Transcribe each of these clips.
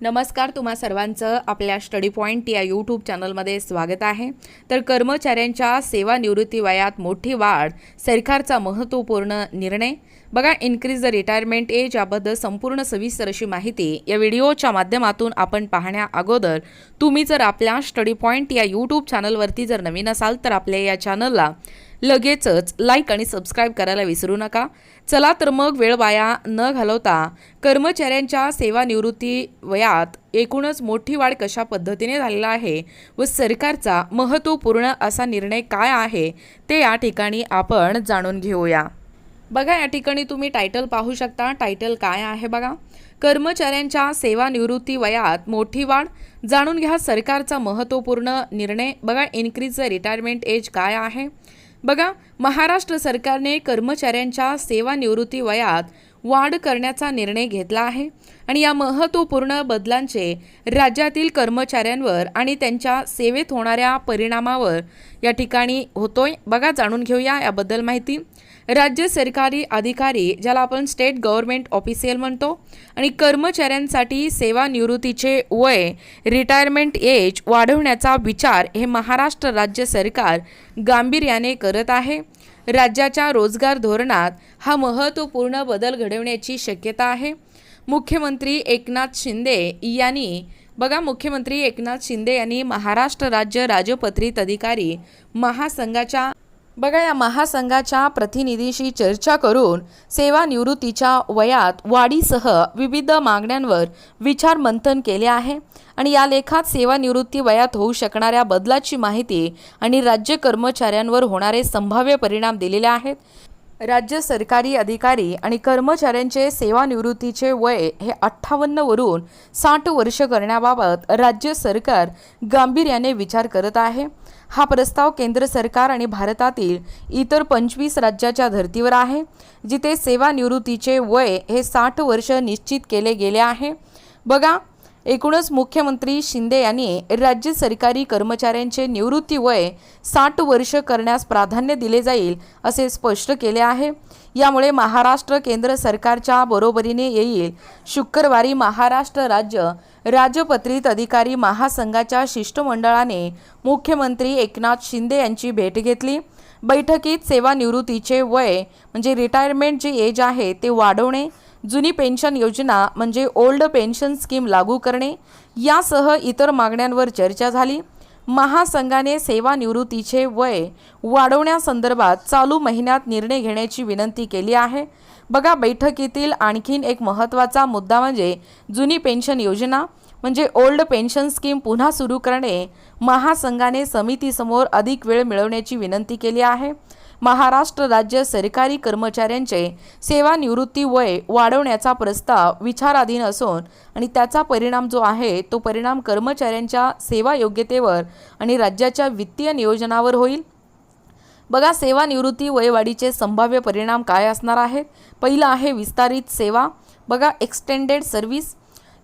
नमस्कार तुम्हा सर्वांचं आपल्या स्टडी पॉईंट या यूट्यूब चॅनलमध्ये स्वागत आहे. तर कर्मचाऱ्यांच्या सेवानिवृत्ती वयात मोठी वाढ सरकारचा महत्त्वपूर्ण निर्णय. बघा इन्क्रीज द रिटायरमेंट एज याबद्दल संपूर्ण सविस्तर अशी माहिती या व्हिडिओच्या माध्यमातून आपण पाहण्या अगोदर तुम्ही जर आपल्या स्टडी पॉईंट या यूट्यूब चॅनलवरती जर नवीन असाल तर आपल्या या चॅनलला लगेचच लाईक आणि सबस्क्राईब करायला विसरू नका. चला तर मग वेळ वाया न घालवता कर्मचाऱ्यांच्या सेवानिवृत्ती वयात एकूणच मोठी वाढ कशा पद्धतीने झालेला आहे व सरकारचा महत्त्वपूर्ण असा निर्णय काय आहे ते या ठिकाणी आपण जाणून घेऊया. बघा या ठिकाणी तुम्ही टायटल पाहू शकता. टायटल काय आहे बघा? कर्मचाऱ्यांच्या सेवानिवृत्ती वयात मोठी वाढ. जाणून घ्या सरकारचा महत्त्वपूर्ण निर्णय. बघा इन्क्रीज रिटायरमेंट एज काय आहे? बघा महाराष्ट्र सरकारने कर्मचाऱ्यांच्या सेवानिवृत्ती वयात वाढ करण्याचा निर्णय घेतला आहे आणि या महत्त्वपूर्ण बदलांचे राज्यातील कर्मचाऱ्यांवर आणि त्यांच्या सेवेत होणाऱ्या परिणामावर या ठिकाणी होतोय. बघा जाणून घेऊया याबद्दल माहिती. राज्य सरकारी अधिकारी ज्याला आपण स्टेट गव्हर्नमेंट ऑफिसियल म्हणतो आणि कर्मचाऱ्यांसाठी सेवानिवृत्तीचे वय रिटायरमेंट एज वाढवण्याचा विचार हे महाराष्ट्र राज्य सरकार गांभीर्याने करत आहे. राज्याच्या रोजगार धोरणात हा महत्त्वपूर्ण बदल घडवण्याची शक्यता आहे. मुख्यमंत्री एकनाथ शिंदे यांनी बघा मुख्यमंत्री एकनाथ शिंदे यांनी महाराष्ट्र राज्य राजपत्रित अधिकारी महासंघाच्या बघा या महासंघाच्या प्रतिनिधीशी चर्चा करून सेवानिवृत्तीच्या वयात वाढीसह विविध मागण्यांवर विचार मंथन केले आहे. आणि या लेखात सेवानिवृत्ती वयात होऊ शकणाऱ्या बदलाची माहिती आणि राज्य कर्मचाऱ्यांवर होणारे संभाव्य परिणाम दिलेले आहेत. राज्य सरकारी अधिकारी आणि कर्मचाऱ्यांचे सेवानिवृत्तीचे वय हे अठ्ठावन्नवरून साठ वर्ष करण्याबाबत राज्य सरकार गांभीर्याने विचार करत आहे. हा प्रस्ताव केंद्र सरकार आणि भारतातील इतर पंचवीस राज्याच्या धर्तीवर आहे जिथे सेवानिवृत्तीचे वय हे साठ वर्ष निश्चित केले गेले आहे. बघा एकूणच मुख्यमंत्री शिंदे यांनी राज्य सरकारी कर्मचाऱ्यांचे निवृत्ती वय साठ वर्ष करण्यास प्राधान्य दिले जाईल असे स्पष्ट केले आहे. यामुळे महाराष्ट्र केंद्र सरकारच्या बरोबरीने येईल. शुक्रवारी महाराष्ट्र राज्य राजपत्रित अधिकारी महासंघाच्या शिष्टमंडळाने मुख्यमंत्री एकनाथ शिंदे यांची भेट घेतली. बैठकीत सेवानिवृत्तीचे वय म्हणजे रिटायरमेंट जे एज आहे ते वाढवणे जुनी पेन्शन योजना म्हणजे ओल्ड पेन्शन स्कीम लागू करणे यासह इतर मागण्यांवर चर्चा झाली. महासंघाने सेवानिवृत्तीचे वय वाढवण्यासंदर्भात चालू महिन्यात निर्णय घेण्याची विनंती केली आहे. बघा बैठकीतील आणखीन एक महत्त्वाचा मुद्दा म्हणजे जुनी पेन्शन योजना. म्हणजे ओल्ड पेन्शन स्कीम पुन्हा सुरू करणे महासंघाने समितीसमोर अधिक वेळ मिळवण्याची विनंती केली आहे. महाराष्ट्र राज्य सरकारी कर्मचाऱ्यांचे सेवानिवृत्ती वय वाढवण्याचा प्रस्ताव विचाराधीन असून आणि त्याचा परिणाम जो आहे तो परिणाम कर्मचाऱ्यांच्या सेवा योग्यतेवर आणि राज्याच्या वित्तीय नियोजनावर होईल? बघा सेवानिवृत्ती वयवाढीचे संभाव्य परिणाम काय असणार आहेत? पहिलं आहे विस्तारित सेवा. बघा एक्सटेंडेड सर्व्हिस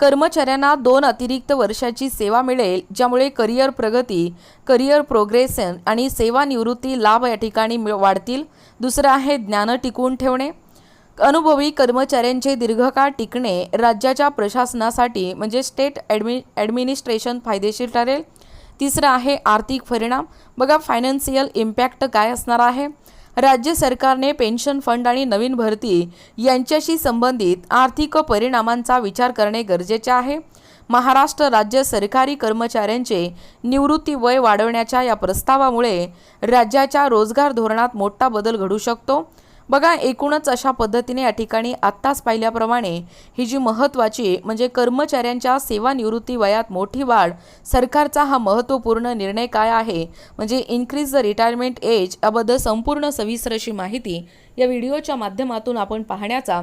कर्मचाऱ्यांना दोन अतिरिक्त वर्षाची सेवा मिळेल ज्यामुळे करिअर प्रगती करिअर प्रोग्रेसन आणि सेवानिवृत्ती लाभ या ठिकाणी मिळ वाढतील. दुसरं आहे ज्ञान टिकवून ठेवणे. अनुभवी कर्मचाऱ्यांचे दीर्घकाळ टिकणे राज्याच्या प्रशासनासाठी म्हणजे स्टेट ॲडमि ॲडमिनिस्ट्रेशन फायदेशीर ठरेल. तिसरं आहे आर्थिक परिणाम. बघा फायनान्शियल इम्पॅक्ट काय असणार आहे? राज्य सरकारने पेन्शन फंड आणि नवीन भरती यांच्याशी संबंधित आर्थिक परिणामांचा विचार करणे गरजेचे आहे. महाराष्ट्र राज्य सरकारी कर्मचाऱ्यांचे निवृत्ती वय वाढवण्याच्या या प्रस्तावामुळे राज्याच्या रोजगार धोरणात मोठा बदल घडू शकतो. बघा एकूणच अशा पद्धतीने या ठिकाणी आत्ताच पाहिल्याप्रमाणे ही जी महत्त्वाची म्हणजे कर्मचाऱ्यांच्या सेवानिवृत्ती वयात मोठी वाढ सरकारचा हा महत्त्वपूर्ण निर्णय काय आहे? म्हणजे इन्क्रीज द रिटायरमेंट एज याबद्दल संपूर्ण सविस्तर अशी माहिती या व्हिडिओच्या माध्यमातून आपण पाहण्याचा